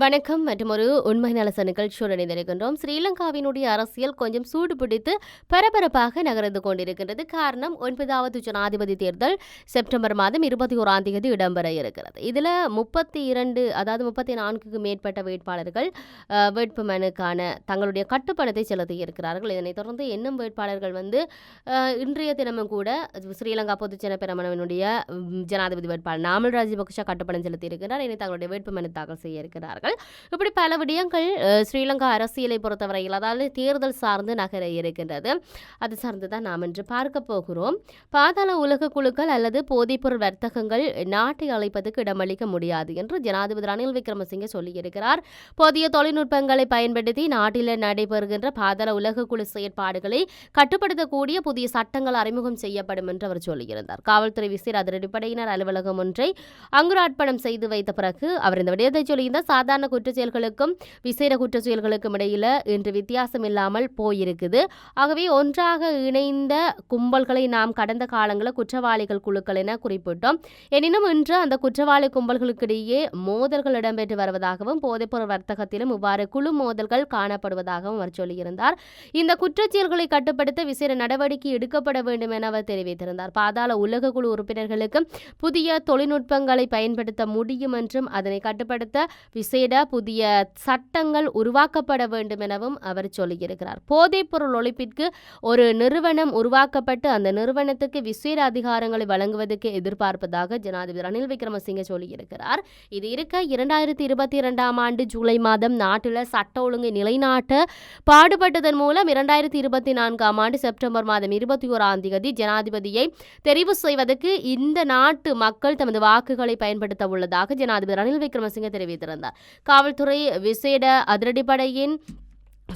வணக்கம் மற்றும் ஒரு உண்மை நலச நிகழ்ச்சியோடு இணைந்திருக்கின்றோம். ஸ்ரீலங்காவினுடைய அரசியல் கொஞ்சம் சூடு பிடித்து பரபரப்பாக நகர்ந்து கொண்டிருக்கின்றது. காரணம் ஒன்பதாவது ஜனாதிபதி தேர்தல் செப்டம்பர் மாதம் இருபத்தி ஓராம் தேதி இடம்பெற இருக்கிறது. இதில் முப்பத்தி இரண்டு அதாவது முப்பத்தி நான்குக்கு மேற்பட்ட வேட்பாளர்கள் வேட்புமனுக்கான வேட்பு மனுக்கான தங்களுடைய கட்டுப்பணத்தை செலுத்தி இருக்கிறார்கள். இதனைத் தொடர்ந்து இன்னும் வேட்பாளர்கள் வந்து இன்றைய தினமும் கூட ஸ்ரீலங்கா பொதுஜன பெரமனவினுடைய ஜனாதிபதி வேட்பாளர் நாமல் ராஜபக்ஷ கட்டுப்பணம் செலுத்தி இருக்கிறார். இனி தங்களுடைய வேட்புமனு தாக்கல் செய்ய இருக்கிறார்கள். இப்படி பல விடயங்கள் ஸ்ரீலங்கா அரசியலை பொறுத்தவரையில் அதாவது தேர்தல் சார்ந்து நகர இருக்கின்றது. அது சார்ந்து தான் நாம் இன்று பார்க்க போகிறோம். பாதாள உலக குழுக்கள் அல்லது போதைப்பொருள் வர்த்தகங்கள் நாட்டை அழைப்பதற்கு இடமளிக்க முடியாது என்று ஜனாதிபதி ரணில் விக்ரமசிங்கே சொல்லியிருக்கிறார். புதிய தொழில்நுட்பங்களை பயன்படுத்தி நாட்டில் நடைபெறுகின்ற பாதாள உலக குழு செயற்பாடுகளை கட்டுப்படுத்தக்கூடிய புதிய சட்டங்கள் அறிமுகம் செய்யப்படும் என்று அவர் சொல்லியிருந்தார். காவல்துறை விசேட அதிரடிப்படையினர் அலுவலகம் ஒன்றை அங்குரார்ப்பணம் செய்து வைத்த பிறகு அவர் இந்த விடயத்தை சொல்லியிருந்தார். சாதாரண குற்ற செயல்களுக்கும் விசேட குற்றச் செயல்களுக்கும் இடையில இன்று வித்தியாசம் இல்லாமல் போயிருக்குது. ஆகவே ஒன்றாக இணைந்த கும்பல்களை நாம் கடந்த காலங்களில் குற்றவாளிகள் குழுக்கள் என குறிப்பிட்டோம். எனினும் இன்று அந்த குற்றவாளி கும்பல்களுக்கிடையே மோதல்கள் இடம்பெற்று வருவதாகவும் போதைப்பொருள் வர்த்தகத்திலும் இவ்வாறு குழு மோதல்கள் காணப்படுவதாகவும் அவர் சொல்லியிருந்தார். இந்த குற்றச்செயல்களை கட்டுப்படுத்த விசேட நடவடிக்கை எடுக்கப்பட வேண்டும் என அவர் தெரிவித்திருந்தார். பாதாள உலக குழு உறுப்பினர்களுக்கு புதிய தொழில்நுட்பங்களை பயன்படுத்த முடியும் என்றும் அதனை கட்டுப்படுத்த விசேட புதிய சட்டங்கள் உருவாக்கப்பட வேண்டும் எனவும் அவர் சொல்லியிருக்கிறார். போதைப்பொருள் ஒழிப்பிற்கு ஒரு நிறுவனம் உருவாக்கப்பட்டு அந்த நிறுவனத்துக்கு விசேட அதிகாரங்களை வழங்குவதற்கு எதிர்பார்ப்பதாக ஜனாதிபதி ரணில் விக்ரமசிங்கே சொல்லியிருக்கிறார். இது இருக்க இரண்டாயிரத்தி இருபத்தி இரண்டாம் ஆண்டு ஜூலை மாதம் நாட்டில் சட்ட ஒழுங்கை நிலைநாட்ட பாடுபட்டதன் மூலம் இரண்டாயிரத்தி இருபத்தி நான்காம் ஆண்டு செப்டம்பர் மாதம் இருபத்தி ஓராம் தேதி ஜனாதிபதியை தெரிவு செய்வதற்கு இந்த நாட்டு மக்கள் தமது வாக்குகளை பயன்படுத்த உள்ளதாக ஜனாதிபதி ரணில் விக்ரமசிங்கே தெரிவித்திருந்தார். காவல்துறை விசேட அதிரடிப்படையின்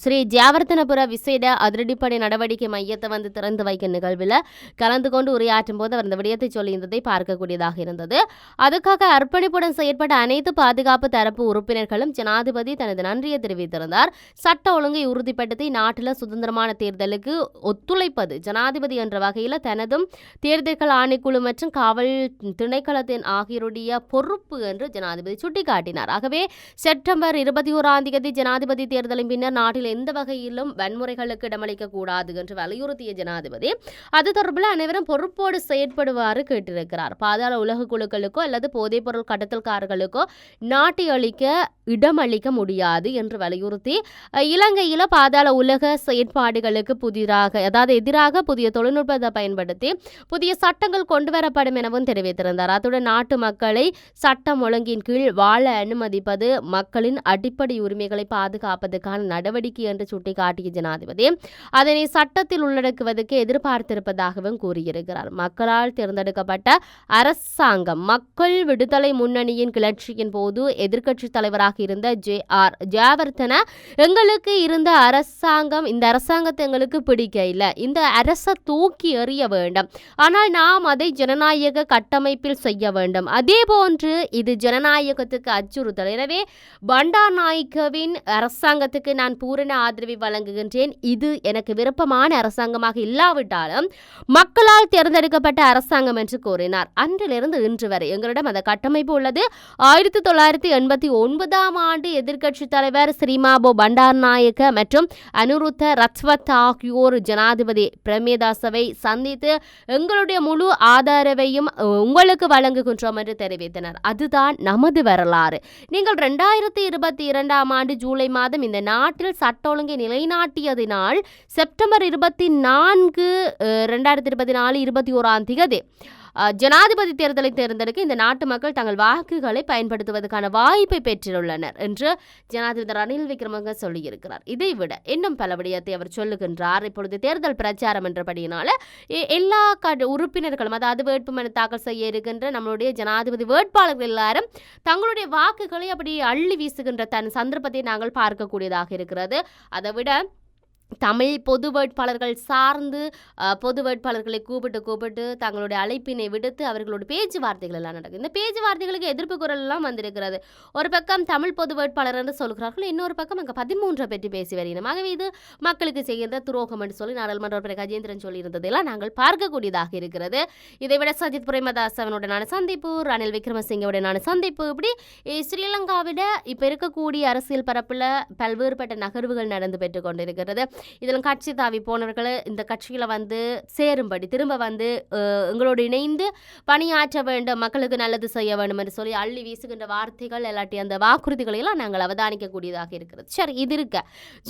ஸ்ரீ ஜியாவர்த்தனபுர விசேட அதிரடிப்படை நடவடிக்கை மையத்தை வந்து திறந்து வைக்கும் நிகழ்வில் கலந்து கொண்டு உரையாற்றும் போது அவர் இந்த விடயத்தை சொல்லியிருந்ததை பார்க்கக்கூடியதாக இருந்தது. அதுக்காக அர்ப்பணிப்புடன் செயற்பட்ட அனைத்து பாதுகாப்பு தரப்பு உறுப்பினர்களும் ஜனாதிபதி தனது நன்றியை தெரிவித்திருந்தார். சட்ட ஒழுங்கை உறுதிப்படுத்தி நாட்டில் சுதந்திரமான தேர்தலுக்கு ஒத்துழைப்பது ஜனாதிபதி என்ற வகையில் தனதும் தேர்தல்கள் ஆணைக்குழு மற்றும் காவல் திணைக்களத்தின் ஆகியோருடைய பொறுப்பு என்று ஜனாதிபதி சுட்டிக்காட்டினார். ஆகவே செப்டம்பர் இருபத்தி ஓராம் தேதி ஜனாதிபதி தேர்தலின் பின்னர் நாட்டில் எந்த வகையிலும் வன்முறைகளுக்கு இடமளிக்க கூடாது என்று வலியுறுத்திய ஜனாதிபதி அது தொடர்பில் அனைவரும் பொறுப்போடு செயற்படுவாறு கேட்டிருக்கிறார். பாதாள உலக குழுக்களுக்கோ அல்லது போதைப்பொருள் கடத்தல்காரர்களுக்கோ நாட்டை அளிக்க இடமளிக்க முடியாது என்று வலியுறுத்தி அஹ், இலங்கையில பாதாள உலக செயற்பாடுகளுக்கு புதிதாக அதாவது எதிராக புதிய தொழில்நுட்பத்தை பயன்படுத்தி புதிய சட்டங்கள் கொண்டு வரப்படும் எனவும் தெரிவித்திருந்தார். அத்துடன் நாட்டு மக்களை சட்டம் ஒழுங்கின் கீழ் வாழ அனுமதிப்பது மக்களின் அடிப்படை உரிமைகளை பாதுகாப்பதற்கான நடவடிக்கை என்று சுட்டிக்காட்டிய ஜனாதிபதி அதனை சட்டத்தில் உள்ளடக்குவதற்கு எதிர்பார்த்திருப்பதாகவும் கூறியிருக்கிறார். மக்களால் தேர்ந்தெடுக்கப்பட்ட அரசாங்கம் மக்கள் விடுதலை முன்னணியின் கிளர்ச்சியின் போது எதிர்க்கட்சி தலைவராக இருந்த ஜே ஆர் ஜாவர்த்தன எங்களுக்கு இருந்த அரசாங்கம் இந்த அரசாங்கத்தை எங்களுக்கு பிடிக்க இல்லை. இந்த அரசை தூக்கி எறிய வேண்டும். ஆனால் நாம் அதை ஜனநாயக கட்டமைப்பில் செய்ய வேண்டும். அதே போன்று இது ஜனநாயகத்துக்கு அச்சுறுத்தல். எனவே பண்டார் நாயக்கவின் அரசாங்கத்துக்கு நான் பூரண ஆதரவை வழங்குகின்றேன். இது எனக்கு விருப்பமான அரசாங்கமாக இல்லாவிட்டாலும் மக்களால் தேர்ந்தெடுக்கப்பட்ட அரசாங்கம் என்று கூறினார். அன்றிலிருந்து இன்று வரை எங்களிடம் அந்த கட்டமைப்பு உள்ளது. ஆயிரத்தி தொள்ளாயிரத்தி எண்பத்தி ஒன்பதாம் ஆண்டு எதிர்க்கட்சி தலைவர் ஸ்ரீமாபோ பண்டார்நாயக்க மற்றும் அனுருத்த ரத்வத் ஆகியோர் ஜனாதிபதி பிரமேதாசவை சந்தித்து எங்களுடைய முழு ஆதரவையும் உங்களுக்கு வழங்குகின்றோம் என்று தெரிவித்தனர். அதுதான் நமது வரலாறு. நீங்கள் ரெண்டாயிரத்தி இருபத்தி இரண்டாம் ஆண்டு ஜூலை மாதம் இந்த நாட்டில் சட்ட ஒழுங்கை நிலைநாட்டியதினால் செப்டம்பர் இருபத்தி நான்கு ரெண்டாயிரத்தி இருபத்தி நாலு இருபத்தி ஓராம் திகதி ஜனாதிபதி தேர்தலை தேர்ந்தெடுக்க இந்த நாட்டு மக்கள் தங்கள் வாக்குகளை பயன்படுத்துவதற்கான வாய்ப்பை பெற்றுள்ளனர் என்று ஜனாதிபதி ரணில் விக்ரமங்க சொல்லியிருக்கிறார். இதை விட இன்னும் பல விடயத்தை அவர் சொல்லுகின்றார். இப்பொழுது தேர்தல் பிரச்சாரம் என்றபடியினால எ- எல்லா கட உறுப்பினர்களும் அதாவது வேட்புமனு தாக்கல் செய்ய இருக்கின்ற நம்மளுடைய ஜனாதிபதி வேட்பாளர்கள் எல்லாரும் தங்களுடைய வாக்குகளை அப்படி அள்ளி வீசுகின்ற தன் சந்தர்ப்பத்தை நாங்கள் பார்க்கக்கூடியதாக இருக்கிறது. அதை விட தமிழ் பொது வேட்பாளர்கள் சார்ந்து பொது வேட்பாளர்களை கூப்பிட்டு கூப்பிட்டு தங்களுடைய அழைப்பினை விடுத்து அவர்களோட பேச்சுவார்த்தைகள் எல்லாம் நடக்குது. இந்த பேச்சுவார்த்தைகளுக்கு எதிர்ப்பு குரல் எல்லாம் வந்திருக்கிறது. ஒரு பக்கம் தமிழ் பொது வேட்பாளர் என்று சொல்கிறார்கள் இன்னொரு பக்கம் அங்கே பதிமூன்றை பற்றி பேசி வருகிறோம். ஆகவே இது மக்களுக்கு செய்கிற துரோகம் என்று சொல்லி நாடாளுமன்ற உறுப்பினர் கஜேந்திரன் சொல்லியிருந்ததெல்லாம் நாங்கள் பார்க்கக்கூடியதாக இருக்கிறது. இதை விட சஜித் பிரேமதாசவனுடனான சந்திப்பு ரணில் விக்ரமசிங்கவுடனான சந்திப்பு இப்படி ஸ்ரீலங்காவிட இப்போ இருக்கக்கூடிய அரசியல் பரப்பில் பல்வேறுபட்ட நகர்வுகள் நடந்து பெற்று கொண்டிருக்கிறது. இதில் கட்சி தாவி போனவர்கள் இந்த கட்சியில் வந்து சேரும்படி திரும்ப வந்து எங்களோடு இணைந்து பணியாற்ற வேண்டும் மக்களுக்கு நல்லது செய்ய வேண்டும் என்று சொல்லி அள்ளி வீசுகின்ற வார்த்தைகள் இல்லாட்டி அந்த வாக்குறுதிகளையெல்லாம் நாங்கள் அவதானிக்கக்கூடியதாக இருக்கிறது. சரி இது இருக்க.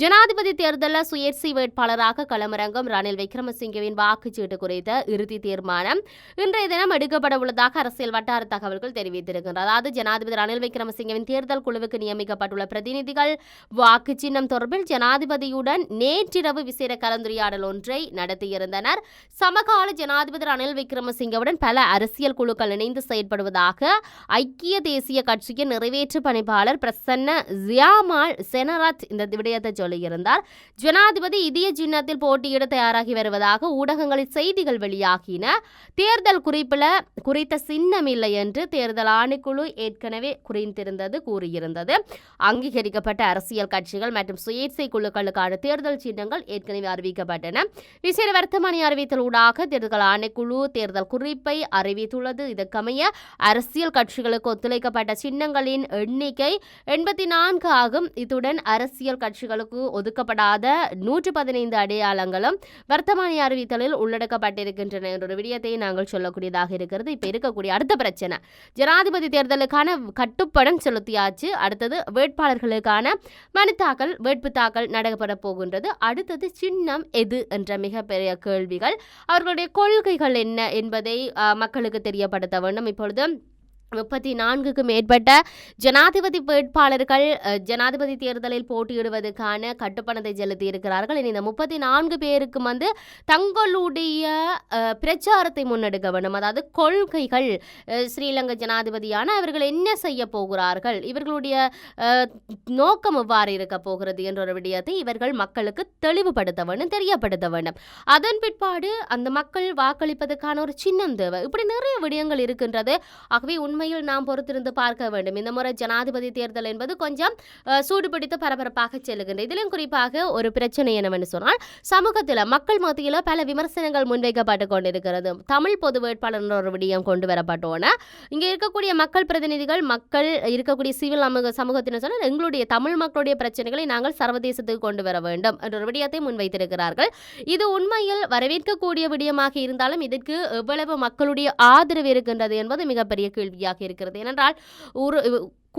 ஜனாதிபதி தேர்தலில் சுயேட்சை வேட்பாளராக களமிறங்கும் ரணில் விக்ரமசிங்கவின் வாக்குச்சீட்டு குறித்த இறுதி தீர்மானம் இன்றைய தினம் எடுக்கப்பட உள்ளதாக அரசியல் வட்டார தகவல்கள் தெரிவித்திருக்கின்றன. அதாவது ஜனாதிபதி ரணில் விக்ரமசிங்கவின் தேர்தல் குழுவுக்கு நியமிக்கப்பட்டுள்ள பிரதிநிதிகள் வாக்கு சின்னம் தொடர்பில் ஜனாதிபதியுடன் நேற்றிரவு விசேட கலந்துரையாடல் ஒன்றை நடத்தியிருந்தனர். சமகால ஜனாதிபதி ரணில் விக்ரமசிங்கவுடன் பல அரசியல் குழுக்கள் இணைந்து செயற்படுவதாக ஐக்கிய தேசிய கட்சியின் நிறைவேற்று பணிப்பாளர் பிரசன்ன ஜியாமால் செனராத் இந்த விடயத்தை சொல்லியிருந்தார். ஜனாதிபதி இதய சின்னத்தில் போட்டியிட தயாராகி வருவதாக ஊடகங்களில் செய்திகள் வெளியாகின. தேர்தல் குறிப்பில் குறித்த சின்னம் இல்லை என்று தேர்தல் ஆணைக்குழு ஏற்கனவே குறைந்திருந்தது கூறியிருந்தது. அங்கீகரிக்கப்பட்ட அரசியல் கட்சிகள் மற்றும் சுயேட்சை குழுக்களுக்கான தேர்தல் சின்னங்கள் ஏற்கனவே அறிவிக்கப்பட்டன. விசேட வர்த்தமானி அறிவித்தல் ஊடாக தேர்தல் ஆணைக்குழு தேர்தல் குறிப்பை அறிவித்துள்ளது. இதற்கமைய அரசியல் கட்சிகளுக்கு ஒத்துழைக்கப்பட்ட சின்னங்களின் எண்ணிக்கை எண்பத்தி நான்கு ஆகும். இத்துடன் அரசியல் கட்சிகளுக்கு ஒதுக்கப்படாத நூற்று பதினைந்து அடையாளங்களும் வர்த்தமானி அறிவித்தலில் உள்ளடக்கப்பட்டிருக்கின்றன என்ற ஒரு விடயத்தை நாங்கள் சொல்லக்கூடியதாக இருக்கிறது. இப்போ இருக்கக்கூடிய அடுத்த பிரச்சனை. ஜனாதிபதி தேர்தலுக்கான கட்டுப்படம் செலுத்தியாச்சு. அடுத்தது வேட்பாளர்களுக்கான மனு தாக்கல் வேட்பு தாக்கல் நடைபெற போகின்றது. அடுத்தது சின்னம் எது என்ற மிகப்பெரிய கேள்விகள். அவர்களுடைய கொள்கைகள் என்ன என்பதை மக்களுக்கு தெரியப்படுத்த வேண்டும். இப்பொழுது முப்பத்தி நான்குக்கு மேற்பட்ட ஜனாதிபதி வேட்பாளர்கள் ஜனாதிபதி தேர்தலில் போட்டியிடுவதற்கான கட்டுப்பணத்தை செலுத்தி இருக்கிறார்கள் இனி இந்த முப்பத்தி நான்கு பேருக்கு வந்து தங்களுடைய பிரச்சாரத்தை முன்னெடுக்க வேண்டும். அதாவது கொள்கைகள் ஸ்ரீலங்கா ஜனாதிபதியான அவர்கள் என்ன செய்ய போகிறார்கள் இவர்களுடைய நோக்கம் எவ்வாறு இருக்க போகிறது என்ற ஒரு விடயத்தை இவர்கள் மக்களுக்கு தெளிவுபடுத்த வேண்டும் தெரியப்படுத்த வேண்டும். அதன் பிற்பாடு அந்த மக்கள் வாக்களிப்பதற்கான ஒரு சின்னம் தேவை. இப்படி நிறைய விடயங்கள் இருக்கின்றது. ஆகவே உண்மை உண்மையில் நாம் பொறுத்திருந்து பார்க்க வேண்டும். இந்த முறை ஜனாதிபதி தேர்தல் என்பது கொஞ்சம் சூடுபிடித்து பரபரப்பாக செல்லுகின்ற இதிலும் குறிப்பாக ஒரு பிரச்சனை என்னவென்று சொன்னால் சமூகத்தில் மக்கள் மத்தியில் பல விமர்சனங்கள் முன்வைக்கப்பட்டு கொண்டிருக்கிறது. தமிழ் பொது வேட்பாளர் ஒரு விடயம் கொண்டு வரப்பட்டோன. இங்கே இருக்கக்கூடிய மக்கள் பிரதிநிதிகள் மக்கள் இருக்கக்கூடிய சிவில் அமுக சமூகத்தினர் சொன்னால் எங்களுடைய தமிழ் மக்களுடைய பிரச்சனைகளை நாங்கள் சர்வதேசத்துக்கு கொண்டு வர வேண்டும் என்ற ஒரு விடயத்தை முன்வைத்திருக்கிறார்கள். இது உண்மையில் வரவேற்கக்கூடிய விடயமாக இருந்தாலும் இதற்கு எவ்வளவு மக்களுடைய ஆதரவு இருக்கின்றது என்பது மிகப்பெரிய கேள்வியாக இருக்கிறது. ஏனென்றால் ஒரு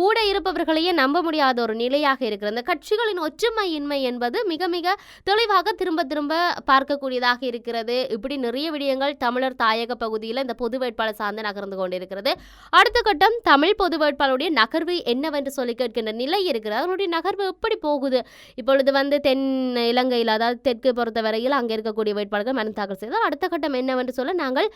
கூட இருப்பவர்களையே நம்ப முடியாத ஒரு நிலையாக இருக்கிறது இந்த கட்சிகளின் ஒற்றுமையின்மை என்பது மிக மிக தெளிவாக திரும்ப திரும்ப பார்க்கக்கூடியதாக இருக்கிறது. இப்படி நிறைய விடயங்கள் தமிழர் தாயக பகுதியில் இந்த பொது வேட்பாளர் சார்ந்து நகர்ந்து கொண்டிருக்கிறது. அடுத்த கட்டம் தமிழ் பொது வேட்பாளருடைய நகர்வு என்னவென்று சொல்லி கேட்கின்ற நிலை இருக்கிறது. அவருடைய நகர்வு எப்படி போகுது? இப்பொழுது வந்து தென் இலங்கையில் அதாவது தெற்கு பொறுத்தவரையில் அங்கே இருக்கக்கூடிய வேட்பாளர்கள் மனு தாக்கல் செய்தால் அடுத்த கட்டம் என்னவென்று சொல்ல நாங்கள்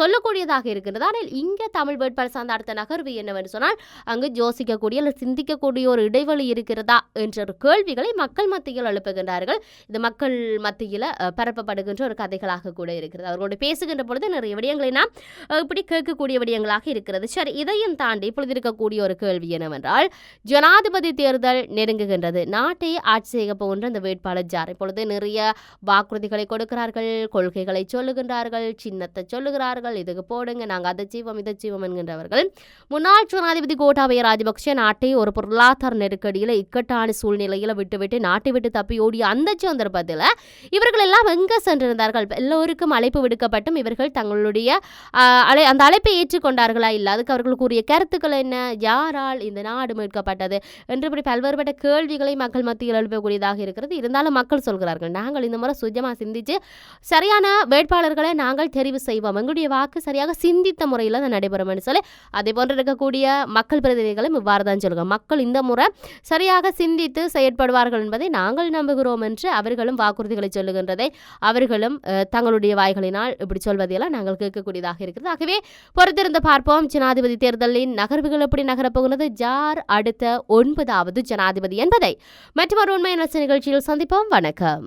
சொல்லக்கூடியதாக இருக்கிறது. ஆனால் இங்கே தமிழ் வேட்பாளர் சார்ந்த அடுத்த நகர்வு என்னவென்று சொன்னால் அங்கு யோசிக்கக்கூடிய அல்லது சிந்திக்கக்கூடிய ஒரு இடைவெளி இருக்கிறதா? என்ற ஒரு கேள்விகளை மக்கள் மத்தியில் எழுப்புகின்றார்கள். இது மக்கள் மத்தியில் பரப்பப்படுகின்ற ஒரு கதைகளாக கூட இருக்கிறது. அவர்களோடு பேசுகின்ற பொழுது நிறைய விடயங்களை நாம் இப்படி கேட்கக்கூடிய விடயங்களாக இருக்கிறது. சரி இதையும் தாண்டி இப்பொழுது இருக்கக்கூடிய ஒரு கேள்வி என்னவென்றால் ஜனாதிபதி தேர்தல் நெருங்குகின்றது. நாட்டை ஆட்சி செய்ய போகின்ற இந்த வேட்பாளர் ஜார் இப்பொழுது நிறைய வாக்குறுதிகளை கொடுக்கிறார்கள் கொள்கைகளை சொல்லுகின்றார்கள் சின்னத்தை சொல்லுகிறார்கள் இதுக்கு போடுங்க நாங்கள் அதை செய்வோம் இதை செய்வோம் என்கின்றவர்கள். முன்னாள் ஜனாதிபதி கோட்டாபய ராஜபக்ஷ நாட்டை ஒரு பொருளாதார நெருக்கடியில் இக்கட்டான சூழ்நிலையில் விட்டுவிட்டு நாட்டை விட்டு தப்பி அந்த சந்தர்ப்பத்தில் இவர்கள் எல்லாம் எங்கே சென்றிருந்தார்கள்? எல்லோருக்கும் அழைப்பு விடுக்கப்பட்டும் இவர்கள் தங்களுடைய அழை அந்த அழைப்பை ஏற்றுக்கொண்டார்களா இல்லை? அதுக்கு அவர்கள் கூறிய கருத்துக்கள் என்ன? யாரால் இந்த நாடு மீட்கப்பட்டது? என்று இப்படி பல்வேறுபட்ட கேள்விகளை மக்கள் மத்தியில் எழுப்பக்கூடியதாக இருக்கிறது. இருந்தாலும் மக்கள் சொல்கிறார்கள் நாங்கள் இந்த முறை சுஜமாக சிந்திச்சு சரியான வேட்பாளர்களை நாங்கள் தெரிவு செய்வோம். எங்களுடைய வாக்கு சரியாக சிந்தித்த முறையில் தான் நடைபெறும் என்று சொல்லி அதே போன்று இருக்கக்கூடிய மக்கள் பிரதிநிதிகளும் இவ்வாறு தான் சொல்லுங்க மக்கள் இந்த முறை சரியாக சிந்தித்து செயற்படுவார்கள் என்பதை நாங்கள் நம்புகிறோம் என்று அவர்களும் வாக்குறுதிகளை சொல்லுகின்றதை அவர்களும் தங்களுடைய வாய்களினால் இப்படி சொல்வதையெல்லாம் நாங்கள் கேட்கக்கூடியதாக இருக்கிறது. ஆகவே பொறுத்திருந்து பார்ப்போம். ஜனாதிபதி தேர்தலின் நகர்வுகள் எப்படி நகரப்போகிறது? ஜார் அடுத்த ஒன்பதாவது ஜனாதிபதி என்பதை. மற்றொரு உண்மை நிகழ்ச்சியில் சந்திப்போம். வணக்கம்.